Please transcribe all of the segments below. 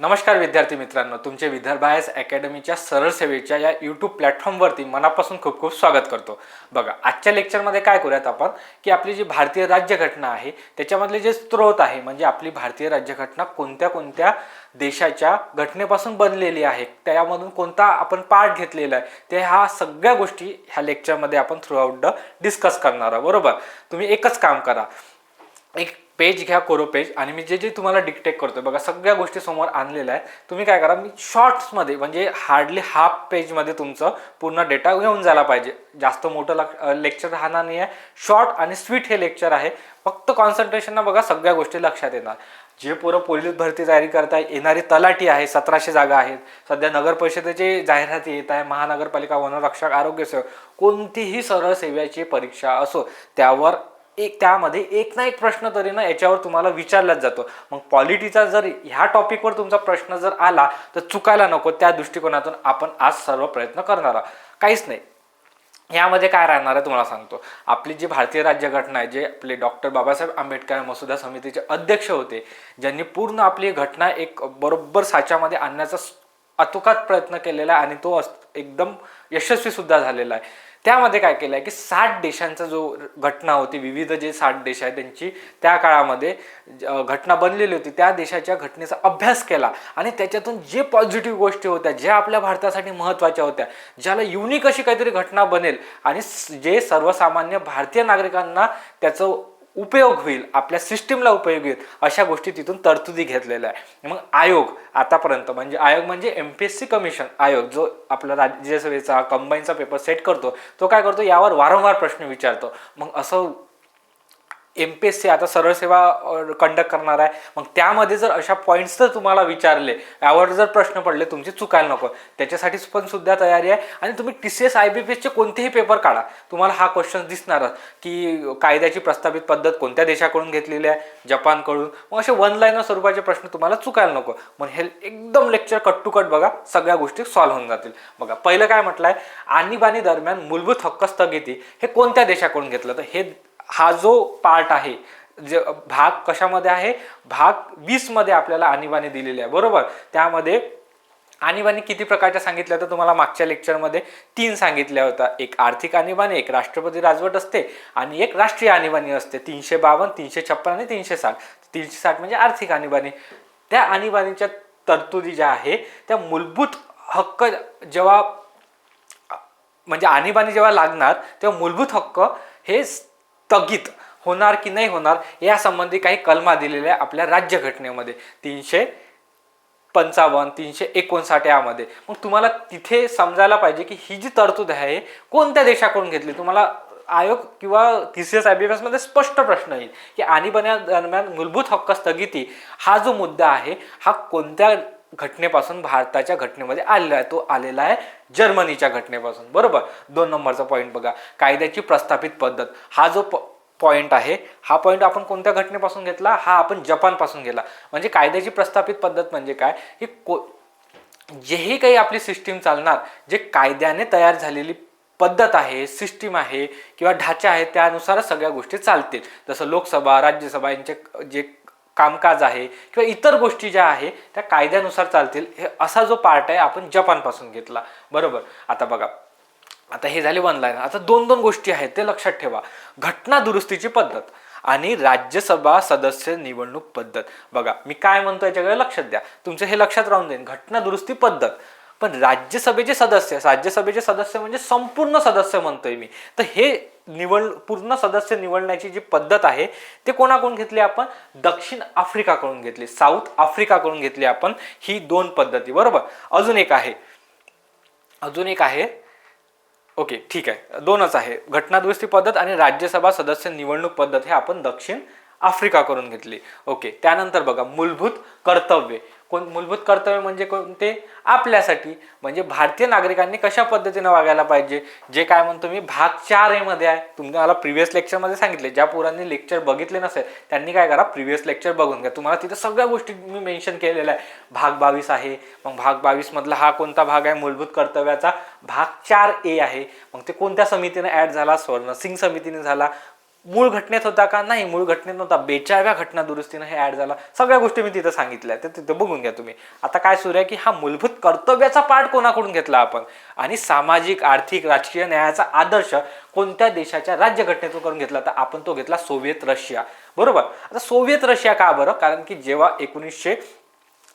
नमस्कार विद्यार्थी मित्रांनो तुमचे विदर्भायस अकॅडमीच्या सरळ सेवेच्या या यूट्यूब प्लॅटफॉर्मवरती मनापासून खूप खूप स्वागत करतो. बघा आजच्या लेक्चरमध्ये काय करूयात आपण? की आपली जी भारतीय राज्यघटना आहे त्याच्यामधले जे स्रोत आहे म्हणजे आपली भारतीय राज्यघटना कोणत्या कोणत्या देशाच्या घटनेपासून बनलेली आहे त्यामधून कोणता आपण पार्ट घेतलेला आहे ते ह्या सगळ्या गोष्टी ह्या लेक्चरमध्ये आपण थ्रू आउट डिस्कस करणार आहोत बरोबर? तुम्ही एकच काम करा. एक पेज घ्या कोरो पेज आणि मी जे जे तुम्हाला डिक्टेक करतो बघा सगळ्या गोष्टी समोर आणलेल्या आहेत. तुम्ही काय करा मी शॉर्ट्समध्ये म्हणजे हार्डली हाफ पेजमध्ये तुमचं पूर्ण डेटा घेऊन जायला पाहिजे. जास्त मोठं लेक्चर राहणार नाही आहे शॉर्ट आणि स्वीट हे लेक्चर आहे. फक्त कॉन्सन्ट्रेशननं बघा सगळ्या गोष्टी लक्षात येणार. जे पोरं पोलीस भरती तयारी करताय येणारी तलाठी आहे सतराशे जागा आहेत. सध्या नगर परिषदेचे जाहिराती येत आहे महानगरपालिका वनरक्षक आरोग्य सेवक. कोणतीही सरळ सेवेची परीक्षा असो त्यावर एक त्यामध्ये एक ना एक प्रश्न तरी ना याच्यावर तुम्हाला विचारलाच जातो. मग पॉलिटीचा जर ह्या टॉपिकवर तुमचा प्रश्न जर आला तर चुकायला नको. त्या दृष्टिकोनातून आपण आज सर्व प्रयत्न करणार आहोत. काहीच नाही. यामध्ये काय राहणार आहे तुम्हाला सांगतो. आपली जी भारतीय राज्यघटना आहे जे आपले डॉक्टर बाबासाहेब आंबेडकर मसुदा समितीचे अध्यक्ष होते ज्यांनी पूर्ण आपली घटना एक बरोबर साच्यामध्ये आणण्याचा अतुकात प्रयत्न केलेला आहे आणि तो अस- एकदम यशस्वी सुद्धा झालेला आहे. त्यामध्ये काय केलं आहे की साठ देशांचा जो घटना होती विविध जे साठ देश आहेत त्यांची त्या काळामध्ये घटना बनलेली होती त्या देशाच्या घटनेचा अभ्यास केला. आणि त्याच्यातून जे पॉझिटिव्ह गोष्टी होत्या ज्या आपल्या भारतासाठी महत्त्वाच्या होत्या ज्याला युनिक अशी काहीतरी घटना बनेल. आणि जे सर्वसामान्य भारतीय नागरिकांना त्याचं उपयोग होईल आपल्या सिस्टीमला उपयोग होईल अशा गोष्टी तिथून तरतुदी घेतलेल्या आहे. मग आयोग आतापर्यंत म्हणजे आयोग म्हणजे M P S C commission आयोग जो आपला राज्यसभेचा कंबाईनचा पेपर सेट करतो तो काय करतो? यावर वारंवार प्रश्न विचारतो. मग असं एम पी एस सी आता सरळ सेवा कंडक्ट करणार आहे. मग त्यामध्ये जर अशा पॉईंट्स जर तुम्हाला विचारले यावर जर प्रश्न पडले तुमचे चुकायला नको. त्याच्यासाठी पण सुद्धा तयारी आहे. आणि तुम्ही T C S I B P एसचे कोणतेही पेपर काढा. तुम्हाला हा क्वेश्चन दिसणारच की कायद्याची प्रस्थापित पद्धत कोणत्या देशाकडून घेतलेली आहे जपानकडून. मग असे वन लाईनर स्वरूपाचे प्रश्न तुम्हाला चुकायला नको. मग हे एकदम लेक्चर कट टू कट बघा सगळ्या गोष्टी सॉल्व्ह होऊन जातील. बघा पहिलं काय म्हटलं आहे आणीबाणी दरम्यान मूलभूत हक्क स्थगिती हे कोणत्या देशाकडून घेतलं? तर हे हा जो पार्ट आहे जे भाग कशामध्ये आहे? भाग वीसमध्ये आपल्याला आणीबाणी दिलेली आहे बरोबर? त्यामध्ये आणीबाणी किती प्रकारच्या सांगितल्या तर तुम्हाला? मागच्या लेक्चरमध्ये तीन सांगितल्या होत्या. एक आर्थिक आणीबाणी एक राष्ट्रपती राजवट असते आणि एक राष्ट्रीय आणीबाणी असते. तीनशे बावन्न तीनशे छप्पन आणि तीनशे साठ. तीनशे साठ म्हणजे आर्थिक आणीबाणी. त्या आणीबाणीच्या तरतुदी ज्या आहे त्या मूलभूत हक्क जेव्हा म्हणजे आणीबाणी जेव्हा लागणार तेव्हा मूलभूत हक्क हे स्थगित होणार की नाही होणार यासंबंधी काही कलमा दिलेल्या आहे आपल्या राज्यघटनेमध्ये. तीनशे पंचावन्न तीनशे एकोणसाठ यामध्ये. मग तुम्हाला तिथे समजायला पाहिजे की ही जी तरतूद आहे कोणत्या देशाकडून घेतली? तुम्हाला आयोग किंवा T C S I B एसमध्ये स्पष्ट प्रश्न येईल की आणीबाण्या दरम्यान मूलभूत हक्क स्थगिती हा जो मुद्दा आहे हा कोणत्या घटनेपासून भारताच्या घटनेमध्ये आलेला आहे. तो आलेला आहे जर्मनीच्या घटनेपासून. बरोबर? दोन नंबरचा पॉईंट बघा. कायद्याची प्रस्थापित पद्धत. हा जो पॉईंट आहे हा पॉईंट आपण कोणत्या घटनेपासून घेतला? हा आपण जपानपासून घेतला म्हणजे कायद्याची प्रस्थापित पद्धत म्हणजे काय? की को जेही काही आपली सिस्टीम चालणार जे कायद्याने तयार झालेली पद्धत आहे सिस्टीम आहे किंवा ढाचा आहे त्यानुसारच सगळ्या गोष्टी चालतील. जसं लोकसभा राज्यसभा यांचे जे कामकाज आहे किंवा इतर गोष्टी ज्या आहे त्या कायद्यानुसार चालतील हे असा जो पार्ट आहे आपण जपानपासून घेतला. बरोबर? आता बघा. आता हे झाले वन लाईन आता दोन दोन गोष्टी आहेत ते लक्षात ठेवा. घटना दुरुस्तीची पद्धत आणि राज्यसभा सदस्य निवडणूक पद्धत. बघा मी काय म्हणतो याच्याकडे लक्षात द्या. तुमचं हे लक्षात राहून देईन. घटना दुरुस्ती पद्धत. पण राज्यसभेचे सदस्य राज्यसभेचे सदस्य म्हणजे संपूर्ण सदस्य म्हणतोय मी. तर हे निवड पूर्ण सदस्य निवडण्याची जी पद्धत आहे ते कोणाकडून घेतली आपण? दक्षिण आफ्रिकाकडून घेतली. साऊथ आफ्रिकाकडून घेतली आपण ही दोन पद्धती. बरोबर? अजून एक आहे. अजून एक आहे. ओके ठीक आहे. दोनच आहे. घटनादुरुस्ती पद्धत आणि राज्यसभा सदस्य निवडणूक पद्धत हे आपण दक्षिण आफ्रिकाकडून घेतली. ओके त्यानंतर बघा मूलभूत कर्तव्ये. कोण मूलभूत कर्तव्य म्हणजे कोणते? आपल्यासाठी. म्हणजे भारतीय नागरिकांनी कशा पद्धतीने वागायला पाहिजे? जे काय म्हणतो मी भाग चार एमध्ये मध्ये आहे. तुम्हाला प्रिव्हियस लेक्चरमध्ये सांगितले. ज्या पोरांनी लेक्चर बघितले नसेल त्यांनी काय करा? प्रिव्हियस लेक्चर बघून घ्या. तुम्हाला तिथे सगळ्या गोष्टी मी मेन्शन केलेल्या आहे भाग बावीस आहे. मग भाग बावीसमधला हा कोणता भाग आहे? मूलभूत कर्तव्याचा भाग चार ए आहे. मग ते कोणत्या समितीने ॲड झाला? स्वर्णसिंग समितीने झाला. मूळ घटनेत होता का? नाही मूळ घटनेत नव्हता. बेचाळव्या घटना दुरुस्तीनं हे ॲड झाला. सगळ्या गोष्टी मी तिथं सांगितल्या. तर तिथं बघून घ्या तुम्ही. आता काय सुरू आहे की हा मूलभूत कर्तव्याचा पाठ कोणाकडून घेतला आपण? आणि सामाजिक आर्थिक राजकीय न्यायाचा आदर्श कोणत्या देशाच्या राज्यघटनेतून करून घेतला? तर आपण तो घेतला सोव्हिएत रशिया. बरोबर? आता सोव्हिएत रशिया का बरं? कारण की जेव्हा एकोणीसशे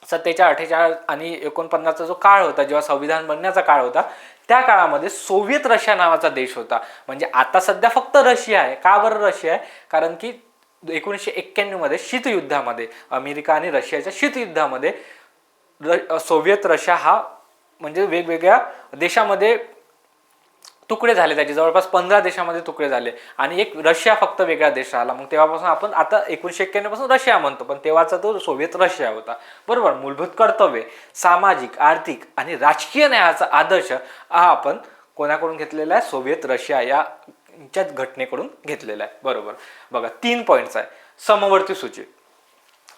सत्तेचाळ अठ्ठेचाळीस आणि एकोणपन्नासचा जो काळ होता जेव्हा संविधान बनण्याचा काळ होता त्या काळामध्ये सोव्हिएत रशिया नावाचा देश होता. म्हणजे आता सध्या फक्त रशिया आहे. का बरं रशिया आहे? कारण की एकोणीसशे एक्क्याण्णवमध्ये शीतयुद्धामध्ये अमेरिका आणि रशियाच्या शीतयुद्धामध्ये र सोव्हिएत रशिया हा म्हणजे वेगवेगळ्या देशामध्ये तुकडे झाले त्याचे. जवळपास पंधरा देशामध्ये तुकडे झाले. आणि एक रशिया फक्त वेगळा देश राहिला. मग तेव्हापासून आपण आता एकोणीशे एक्क्याण्णवपासून रशिया म्हणतो. पण तेव्हाचा तो सोव्हिएत रशिया होता. बरोबर? मूलभूत कर्तव्य सामाजिक आर्थिक आणि राजकीय न्यायाचा आदर्श हा आपण कोणाकडून घेतलेला आहे? सोव्हिएत रशिया याच्या घटनेकडून घेतलेला आहे. बरोबर? बघा तीन पॉईंट्स आहे. समवर्ती सूची.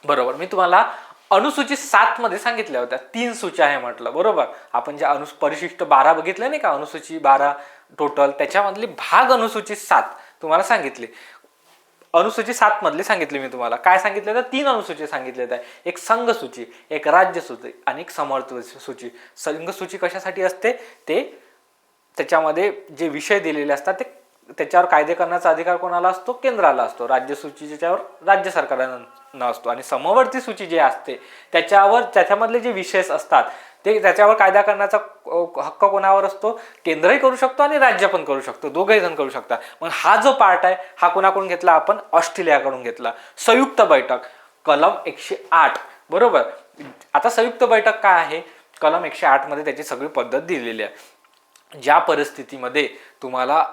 बरोबर? मी तुम्हाला अनुसूचित सात मध्ये सांगितल्या होत्या. तीन सूच्या आहे म्हटलं. बरोबर? आपण जे अनु परिशिष्ट बारा बघितलं नाही का? अनुसूची बारा टोटल त्याच्यामधली भाग अनुसूचित सात तुम्हाला सांगितले. अनुसूची सात मधले सांगितले मी तुम्हाला. काय सांगितलं तर तीन अनुसूची सांगितले आहे एक संघ सूची एक राज्य सूची आणि एक समर्थ सूची. संघ सूची कशासाठी असते? ते त्याच्यामध्ये जे विषय दिलेले असतात ते त्याच्यावर कायदे करण्याचा अधिकार कोणाला असतो? केंद्राला असतो. राज्य सूची ज्याच्यावर राज्य सरकारला असतो. आणि समवर्ती सूची जी असते त्याच्यावर त्याच्यामधले जे विषय असतात ते त्याच्यावर कायदा करण्याचा हक्क कोणावर असतो? केंद्रही करू शकतो आणि राज्य पण करू शकतो. दोघंही जण करू शकतात मग हा जो पार्ट आहे हा कोणाकडून घेतला? आपण ऑस्ट्रेलियाकडून घेतला. संयुक्त बैठक कलम एकशे आठ. बरोबर? आता संयुक्त बैठक काय आहे? कलम एकशे आठमध्ये त्याची सगळी पद्धत दिलेली आहे. ज्या परिस्थितीमध्ये तुम्हाला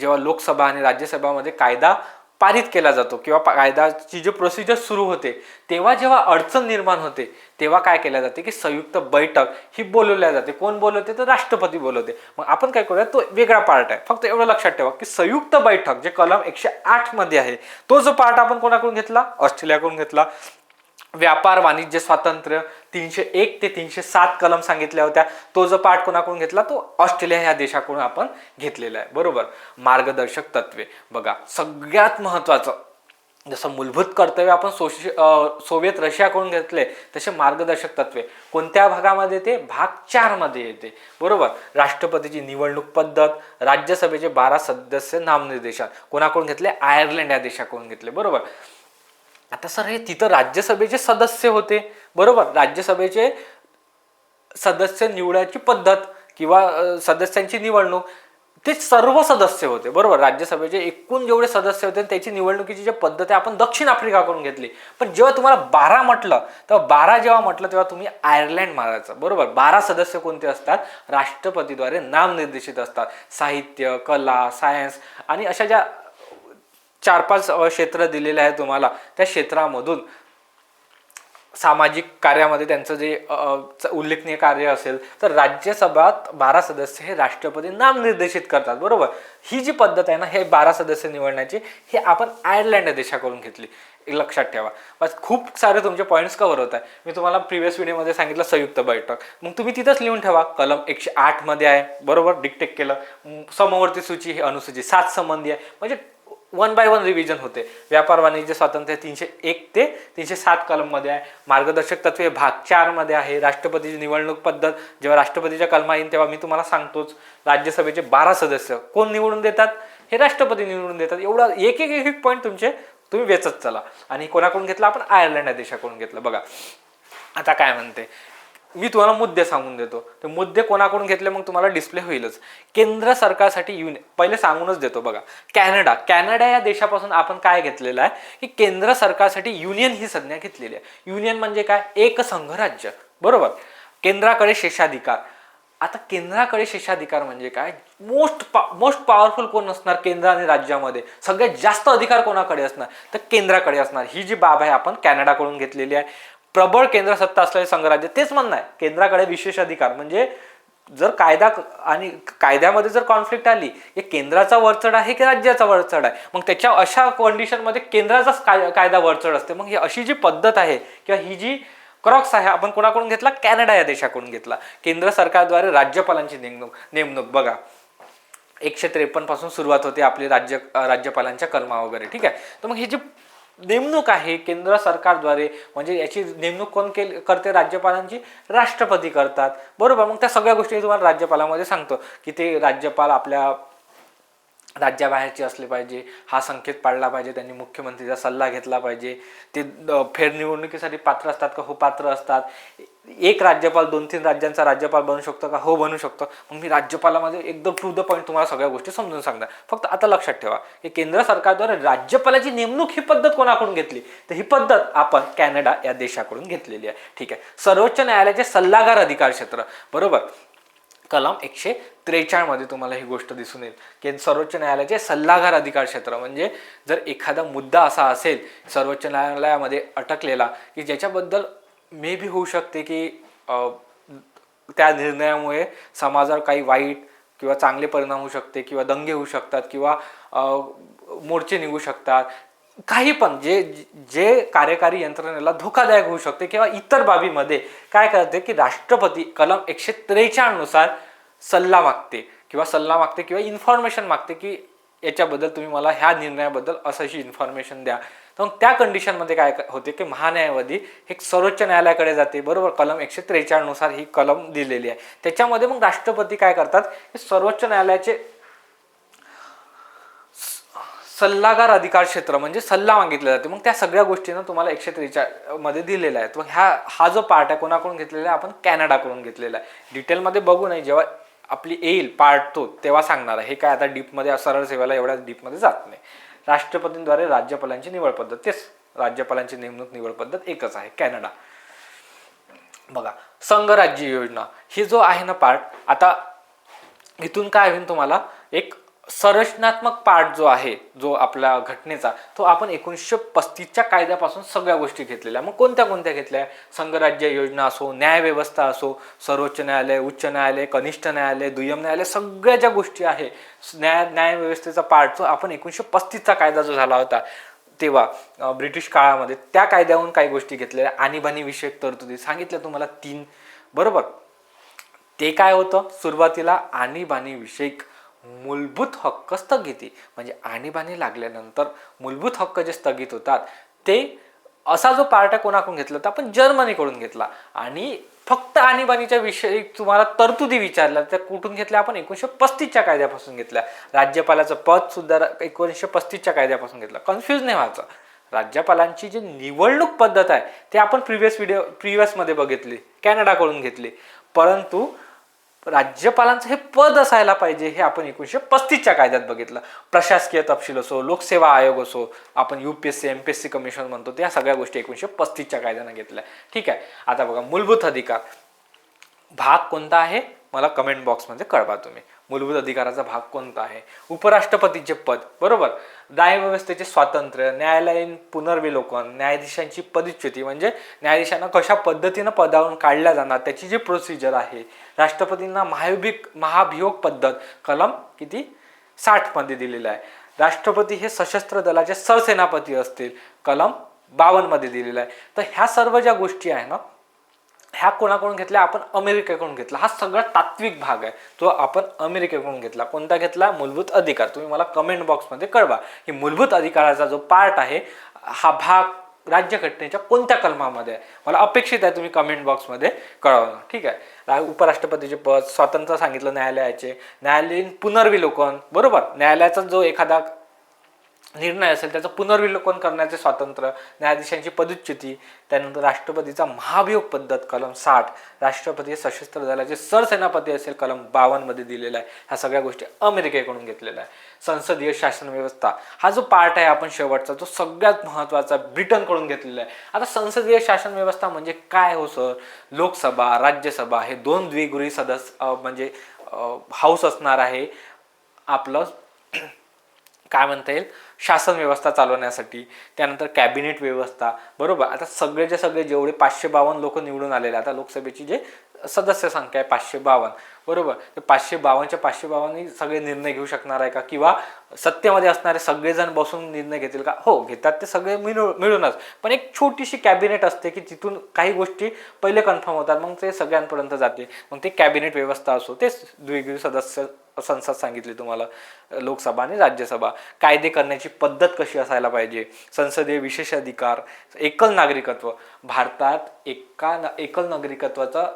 जेव्हा लोकसभा आणि राज्यसभामध्ये कायदा पारित केला जातो किंवा कायदाची जे जी प्रोसिजर सुरू होते तेव्हा जेव्हा अडचण निर्माण होते तेव्हा काय केल्या जाते की संयुक्त बैठक ही बोलवल्या जाते. कोण बोलवते? तर राष्ट्रपती बोलवते. मग आपण काय करूया? तो वेगळा पार्ट आहे. फक्त एवढं लक्षात ठेवा की संयुक्त बैठक जे कलम एकशे आठमध्ये आहे तो जो पार्ट आपण कोणाकडून घेतला? ऑस्ट्रेलियाकडून घेतला. व्यापार वाणिज्य स्वातंत्र्य तीनशे एक ते तीनशे सात कलम सांगितल्या होत्या. तो जो पाठ कोणाकडून घेतला? तो ऑस्ट्रेलिया ह्या देशाकडून आपण घेतलेला आहे. बरोबर? मार्गदर्शक तत्वे. बघा सगळ्यात महत्वाचं जसं मूलभूत कर्तव्य आपण सोशि सोवियत सोव्हिएत रशियाकडून घेतले तसे मार्गदर्शक तत्वे. कोणत्या भागामध्ये येते? भाग चारमध्ये येते. बरोबर? राष्ट्रपतीची निवडणूक पद्धत राज्यसभेचे बारा सदस्य नामनिर्देशन कोणाकडून घेतले? आयर्लंड या देशाकडून घेतले. बरोबर? आता सर हे तिथं राज्यसभेचे सदस्य होते. बरोबर? राज्यसभेचे सदस्य निवडायची पद्धत किंवा सदस्यांची निवडणूक ते सर्व सदस्य होते. बरोबर? राज्यसभेचे एकूण जेवढे सदस्य होते त्याची निवडणुकीची जी पद्धत आहे आपण दक्षिण आफ्रिकाकडून घेतली. पण जेव्हा तुम्हाला बारा म्हटलं तेव्हा बारा जेव्हा म्हटलं तेव्हा तुम्ही आयर्लंड मारायचं. बरोबर? बारा सदस्य कोणते असतात? राष्ट्रपतीद्वारे नामनिर्देशित असतात. साहित्य कला सायन्स आणि अशा ज्या चार पाच क्षेत्र दिलेले आहे तुम्हाला. त्या क्षेत्रामधून सामाजिक कार्यामध्ये त्यांचं जे उल्लेखनीय कार्य असेल तर राज्यसभात बारा सदस्य हे राष्ट्रपती नामनिर्देशित करतात बरोबर? ही जी पद्धत आहे ना हे बारा सदस्य निवडण्याची हे आपण आयर्लंड देशाकडून घेतली. लक्षात ठेवा. बस खूप सारे तुमचे पॉईंट्स कव्हर होत आहे मी तुम्हाला प्रिव्हियस व्हिडिओमध्ये सांगितलं संयुक्त बैठक. मग तुम्ही तिथंच लिहून ठेवा. कलम एकशे आठमध्ये आहे. बरोबर? डिक्टेक केलं. समवर्ती सूची हे अनुसूची सात संबंधी आहे. म्हणजे वन बाय वन रिव्हिजन होते. व्यापार वाणिज्य स्वातंत्र्य तीनशे एक ते तीनशे सात कलममध्ये आहे. मार्गदर्शक तत्वे भाग चारमध्ये आहे. राष्ट्रपतीची निवडणूक पद्धत जेव्हा राष्ट्रपतीच्या कलमा येईल तेव्हा मी तुम्हाला सांगतोच. राज्यसभेचे बारा सदस्य कोण निवडून देतात? हे राष्ट्रपती निवडून देतात. एवढा एक एक एक एक पॉईंट तुमचे तुम्ही वेचत चला. आणि कोणाकडून घेतला? आपण आयर्लंड या देशाकडून घेतलं. बघा. आता काय म्हणते? मी तुम्हाला मुद्दे सांगून देतो. ते मुद्दे कोणाकडून घेतले मग तुम्हाला डिस्प्ले होईलच. केंद्र सरकारसाठी युनि पहिले सांगूनच देतो बघा. कॅनडा. कॅनडा या देशापासून आपण काय घेतलेलं आहे? की केंद्र सरकारसाठी युनियन ही संज्ञा घेतलेली आहे. युनियन म्हणजे काय? एक संघ राज्य. बरोबर? केंद्राकडे शेषाधिकार. आता केंद्राकडे शेषाधिकार म्हणजे काय? मोस्ट मोस्ट पॉवरफुल कोण असणार केंद्र आणि राज्यामध्ये? सगळ्यात जास्त अधिकार कोणाकडे असणार? तर केंद्राकडे असणार. ही जी बाब आहे आपण कॅनडाकडून घेतलेली आहे. प्रबळ केंद्र सत्ता असलेले संघराज्य तेच म्हणणं आहे. केंद्राकडे विशेष अधिकार. म्हणजे जर कायदा आणि कायद्यामध्ये जर कॉन्फ्लिक्ट आली हे केंद्राचा वरचढ आहे की राज्याचा वरचढ आहे? मग त्याच्या अशा कंडिशनमध्ये केंद्राचाच काय कायदा वरचढ असते. मग ही अशी जी पद्धत आहे किंवा ही जी क्रॉक्स आहे आपण कोणाकडून घेतला? कॅनडा या देशाकडून घेतला. केंद्र सरकारद्वारे राज्यपालांची नेमणूक नेमणूक. बघा एकशे त्रेपन्नपासून सुरुवात होते आपली राज्य राज्यपालांच्या कलमा वगैरे. ठीक आहे? तर मग ही जी नेमणूक आहे केंद्र सरकारद्वारे. म्हणजे याची नेमणूक कोण केली करते? राज्यपालांची राष्ट्रपती करतात. बरोबर मग त्या सगळ्या गोष्टी तुम्हाला राज्यपालामध्ये सांगतो की ते राज्यपाल आपल्या राज्याबाहेरचे असले पाहिजे हा संकेत पाळला पाहिजे त्यांनी मुख्यमंत्रीचा सल्ला घेतला पाहिजे. ते फेरनिवडणुकीसाठी पात्र असतात का? हो पात्र असतात. एक राज्यपाल दोन तीन राज्यांचा राज्यपाल बनू शकतो का? हो बनू शकतो. मग मी राज्यपालामध्ये एकदम टू द पॉईंट तुम्हाला सगळ्या गोष्टी समजून सांगणार. फक्त आता लक्षात ठेवा की केंद्र सरकारद्वारे राज्यपालाची नेमणूक ही पद्धत कोणाकडून घेतली? तर ही पद्धत आपण कॅनडा या देशाकडून घेतलेली आहे. ठीक आहे. सर्वोच्च न्यायालयाचे सल्लागार अधिकार क्षेत्र. बरोबर? कलम एकशे त्रेचाळमध्ये तुम्हाला ही गोष्ट दिसून येईल. की सर्वोच्च न्यायालयाचे सल्लागार अधिकार क्षेत्र म्हणजे जर एखादा मुद्दा असा असेल सर्वोच्च न्यायालयामध्ये अटकलेला की ज्याच्याबद्दल मे बी होऊ शकते की त्या निर्णयामुळे समाजावर काही वाईट किंवा चांगले परिणाम होऊ शकते किंवा दंगे होऊ शकतात किंवा मोर्चे निघू शकतात. काही पण जे जे कार्यकारी यंत्रणेला धोकादायक होऊ शकते किंवा इतर बाबीमध्ये काय करते की राष्ट्रपती कलम एकशे त्रेचाळनुसार सल्ला मागते किंवा सल्ला मागते किंवा इन्फॉर्मेशन मागते की याच्याबद्दल तुम्ही मला ह्या निर्णयाबद्दल अशी इन्फॉर्मेशन द्या. तर मग त्या कंडिशनमध्ये काय क- होते की महान्यायवादी हे सर्वोच्च न्यायालयाकडे जाते. बरोबर? कलम एकशे त्रेचाळनुसार ही कलम दिलेली आहे. त्याच्यामध्ये मग राष्ट्रपती काय करतात? की सर्वोच्च न्यायालयाचे सल्लागार अधिकार क्षेत्र म्हणजे सल्ला मागितला जाते. मग त्या सगळ्या गोष्टीनं तुम्हाला एकशे त्रेचाळीसमध्ये दिलेला आहे मग ह्या हा जो पार्ट आहे कोणाकडून घेतलेला आहे? आपण कॅनडाकडून घेतलेला आहे. डिटेलमध्ये बघू नाही जेव्हा आपली येईल पार्ट तो तेव्हा सांगणार आहे. हे काय आता डीपमध्ये सरळ सेवेला एवढ्या डीपमध्ये जात नाही. राष्ट्रपतींद्वारे राज्यपालांची निवड पद्धत तेच राज्यपालांची नेमणूक निवड पद्धत एकच आहे कॅनडा. बघा संघराज्य योजना ही जो आहे ना पार्ट आता इथून काय होईल तुम्हाला? एक संरचनात्मक पार्ट जो आहे जो आपला घटनेचा तो आपण एकोणीसशे पस्तीसच्या कायद्यापासून सगळ्या गोष्टी घेतलेल्या. मग कोणत्या कोणत्या घेतल्या? संघराज्य योजना असो न्यायव्यवस्था असो सर्वोच्च न्यायालय उच्च न्यायालय कनिष्ठ न्यायालय दुय्यम न्यायालय सगळ्या ज्या गोष्टी आहे न्याय न्यायव्यवस्थेचा पार्ट जो आपण एकोणीसशे पस्तीसचा कायदा जो झाला होता तेव्हा ब्रिटिश काळामध्ये त्या कायद्याहून काही गोष्टी घेतलेल्या. आणीबाणी विषयक तरतुदी सांगितल्या तुम्हाला तीन. बरोबर? ते काय होतं? सुरुवातीला आणीबाणी विषयक मूलभूत हक्क स्थगिती म्हणजे आणीबाणी लागल्यानंतर मूलभूत हक्क जे स्थगित होतात ते असा जो पार्ट आहे कोणाकडून घेतला तर आपण जर्मनीकडून घेतला. आणि फक्त आणीबाणीच्या विषयी तुम्हाला तरतुदी विचारल्या त्या कुठून घेतल्या? आपण एकोणीसशे पस्तीसच्या कायद्यापासून घेतल्या. राज्यपालाचं पद सुद्धा एकोणीसशे पस्तीसच्या कायद्यापासून घेतलं. कन्फ्यूज नाही व्हायचं. राज्यपालांची जी निवडणूक पद्धत आहे ते आपण प्रिव्हियस व्हिडिओ प्रिव्हियसमध्ये बघितली. कॅनडाकडून घेतली. परंतु राज्यपालांचं हे पद असायला पाहिजे हे आपण एकोणीसशे पस्तीसच्या कायद्यात बघितलं. प्रशासकीय तपशील असो लोकसेवा आयोग असो आपण U P S C M P S C commission म्हणतो त्या सगळ्या गोष्टी एकोणीसशे पस्तीसच्या कायद्यानं घेतल्या. ठीक आहे. आता बघा मूलभूत अधिकार. भाग कोणता आहे? मला कमेंट बॉक्समध्ये कळवा तुम्ही. मूलभूत अधिकाराचा भाग कोणता आहे? उपराष्ट्रपतीचे पद बरोबर? न्यायव्यवस्थेचे स्वातंत्र्य न्यायालयीन पुनर्विलोकन न्यायाधीशांची पदच्युती म्हणजे न्यायाधीशांना कशा पद्धतीनं पदावरून काढल्या जाणार त्याची जी प्रोसिजर आहे राष्ट्रपतींना महाभिक महाभियोग पद्धत कलम किती? साठमध्ये दिलेलं आहे. राष्ट्रपती हे सशस्त्र दलाचे सरसेनापती असतील कलम बावनमध्ये दिलेलं आहे. तर ह्या सर्व ज्या गोष्टी आहे ना ह्या कोणाकडून घेतल्या? आपण अमेरिकेकडून घेतला. हा सगळा तात्विक भाग आहे. तो आपण अमेरिकेकडून घेतला. कोणता घेतला? मूलभूत अधिकार. तुम्ही मला कमेंट बॉक्समध्ये कळवा. की मूलभूत अधिकाराचा जो पार्ट आहे हा भाग राज्यघटनेच्या कोणत्या कलमामध्ये आहे? मला अपेक्षित आहे तुम्ही कमेंट बॉक्समध्ये कळवा. ठीक आहे? उपराष्ट्रपतीचे पद स्वातंत्र्य सांगितलं न्यायालयाचे. न्यायालयीन पुनर्विलोकन. बरोबर? न्यायालयाचा जो एखादा निर्णय असेल त्याचं पुनर्विलोकन करण्याचे स्वातंत्र्य न्यायाधीशांची पदच्युती त्यानंतर राष्ट्रपतीचा महाभियोग पद्धत कलम साठ. राष्ट्रपती हे सशस्त्र दलाचे सरसेनापती असेल कलम बावनमध्ये दिलेला आहे. ह्या सगळ्या गोष्टी अमेरिकेकडून घेतलेल्या आहे संसदीय शासन व्यवस्था. हा जो पार्ट आहे आपण शेवटचा तो सगळ्यात महत्त्वाचा ब्रिटनकडून घेतलेला आहे. आता संसदीय शासन व्यवस्था म्हणजे काय हो सर? लोकसभा राज्यसभा हे दोन द्विगुरी सदस्य म्हणजे हाऊस असणार आहे. आपलं काय म्हणता येईल? शासन व्यवस्था चालवण्यासाठी त्यानंतर कॅबिनेट व्यवस्था बरोबर? आता सगळेचे सगळे जेवढे पाचशे बावन्न लोक निवडून आलेले आता लोकसभेची जे सदस्य संख्या आहे पाचशे बावन्न. बरोबर? तर पाचशे बावन्नच्या पाचशे बावन्न सगळे निर्णय घेऊ शकणार आहे का? किंवा सत्तेमध्ये असणारे सगळेजण बसून निर्णय घेतील का? हो घेतात ते सगळे मिळू मिळूनच. पण एक छोटीशी कॅबिनेट असते की तिथून काही गोष्टी पहिले कन्फर्म होतात मग ते सगळ्यांपर्यंत जाते. मग ते कॅबिनेट व्यवस्था असो तेच वेगवेगळे सदस्य संसद सांगितली तुम्हाला लोकसभा आणि राज्यसभा. कायदे करण्याची पद्धत कशी असायला पाहिजे? संसदीय विशेष अधिकार एकल नागरिकत्व. भारतात एका एकल नागरिकत्वाचा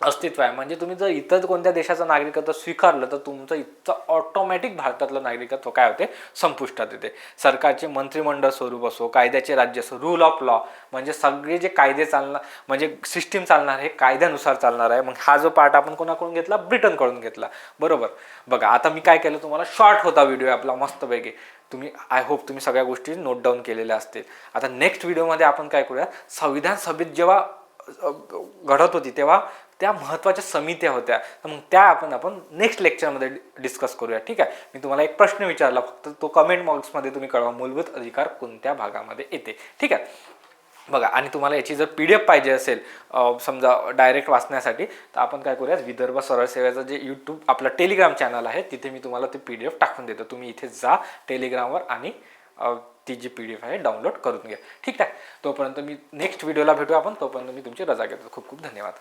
अस्तित्व आहे. म्हणजे तुम्ही जर इतर कोणत्या देशाचं नागरिकत्व स्वीकारलं तर तुमचं इतकं ऑटोमॅटिक भारतातलं नागरिकत्व काय होते? संपुष्टात येते. सरकारचे मंत्रिमंडळ स्वरूप असो कायद्याचे राज्य असो रूल ऑफ लॉ म्हणजे सगळे जे कायदे चालणार म्हणजे सिस्टीम चालणार हे कायद्यानुसार चालणार आहे. मग हा जो पार्ट आपण कोणाकडून घेतला? ब्रिटनकडून घेतला. बरोबर? बघा आता मी काय केलं तुम्हाला? शॉर्ट होता व्हिडिओ आपला मस्तपैकी. तुम्ही आय होप तुम्ही सगळ्या गोष्टी नोट डाऊन केलेल्या असतील. आता नेक्स्ट व्हिडिओमध्ये आपण काय करूया? संविधान सभेत जेव्हा घडत होती तेव्हा त्या महत्त्वाच्या समित्या होत्या. तर मग त्या आपण आपण नेक्स्ट लेक्चरमध्ये डिस्कस करूया. ठीक आहे? मी तुम्हाला एक प्रश्न विचारला. फक्त तो कमेंट बॉक्समध्ये तुम्ही कळवा. मूलभूत अधिकार कोणत्या भागामध्ये येते? ठीक आहे? बघा आणि तुम्हाला याची जर पी डी एफ पाहिजे असेल समजा डायरेक्ट वाचण्यासाठी तर आपण काय करूया विदर्भ सरळ सेवेचं जे यूट्यूब आपलं टेलिग्राम चॅनल आहे तिथे मी तुम्हाला ते पी डी एफ टाकून देतो. तुम्ही इथे जा टेलिग्रामवर आणि ती जी पी डी एफ आहे डाउनलोड करून घ्या. ठीक आहे? तोपर्यंत मी नेक्स्ट व्हिडिओला भेटू आपण. तोपर्यंत मी तुमची रजा घेतो. खूप खूप धन्यवाद.